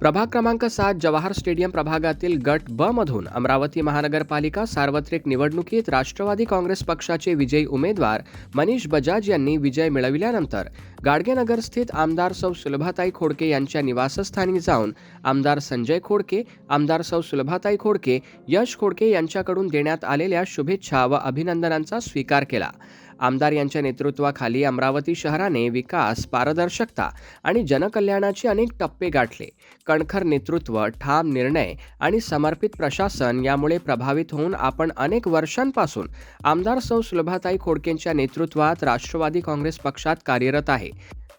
प्रभाग क्रमांक सात जवाहर स्टेडियम प्रभागातील गट ब मधून अमरावती महानगरपालिका सार्वत्रिक निवडणुकीत राष्ट्रवादी काँग्रेस पक्षाचे विजयी उमेदवार मनीष बजाज यांनी विजय मिळविल्यानंतर गाडगेनगर स्थित आमदार सौ सुलभाताई खोडके यांच्या निवासस्थानी जाऊन आमदार संजय खोडके आमदार सौ सुलभाताई खोडके यश खोडके यांच्याकडून देण्यात आलेल्या शुभेच्छा व अभिनंदनांचा स्वीकार केला. आमदार यांच्या नेतृत्वाखाली अमरावती शहराने विकास पारदर्शकता आणि जनकल्याणाचे अनेक टप्पे गाठले. कणखर नेतृत्व ठाम निर्णय आणि समर्पित प्रशासन यामुळे प्रभावित होऊन आपण अनेक वर्षांपासून आमदार सौ सुलभाताई खोडकेंच्या नेतृत्वात राष्ट्रवादी काँग्रेस पक्षात कार्यरत आहे.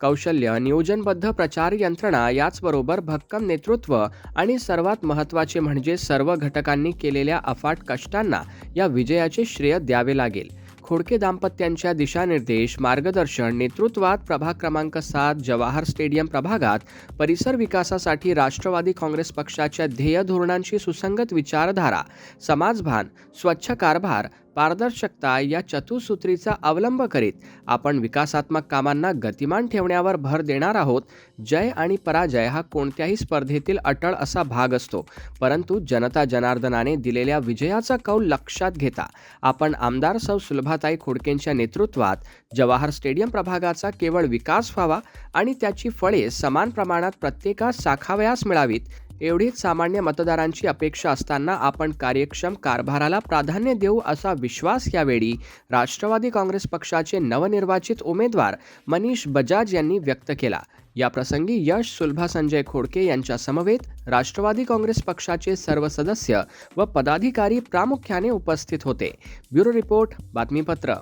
कौशल्य नियोजनबद्ध प्रचार यंत्रणा याचबरोबर भक्कम नेतृत्व आणि सर्वात महत्त्वाचे म्हणजे सर्व घटकांनी केलेल्या अफाट कष्टांना या विजयाचे श्रेय द्यावे लागेल. खोडके दाम्पत्यांच्या दिशानिर्देश मार्गदर्शन नेतृत्वात प्रभाग क्रमांक सात जवाहर स्टेडियम प्रभागात परिसर विकासासाठी राष्ट्रवादी काँग्रेस पक्षाच्या ध्येय धोरणांशी सुसंगत विचारधारा समाजभान स्वच्छ कारभार पारदर्शकता या चतुसूत्रीचा अवलंब करीत आपण विकासात्मक कामांना गतिमान ठेवण्यावर भर देणार आहोत. जय आणि पराजय हा कोणत्याही स्पर्धेतील अटळ असा भाग असतो. परंतु जनता जनार्दनाने दिलेल्या विजयाचा कौल लक्षात घेता आपण आमदार सौ. सुलभाताई खोडकेंच्या नेतृत्वात जवाहर स्टेडियम प्रभागाचा केवळ विकास व्हावा आणि त्याची फळे समान प्रमाणात प्रत्येकास साखावयास मिळावीत. एवढीच सामान्य मतदारांची अपेक्षा असताना आपण कार्यक्षम कारभाराला प्राधान्य देऊ असा विश्वास यावेळी राष्ट्रवादी काँग्रेस पक्षाचे नवनिर्वाचित उमेदवार मनीष बजाज यांनी व्यक्त केला. या प्रसंगी यश सुलभा संजय खोडके यांच्या समवेत राष्ट्रवादी काँग्रेस पक्षाचे सर्व सदस्य व पदाधिकारी प्रामुख्याने उपस्थित होते. ब्युरो रिपोर्ट बातमीपत्र.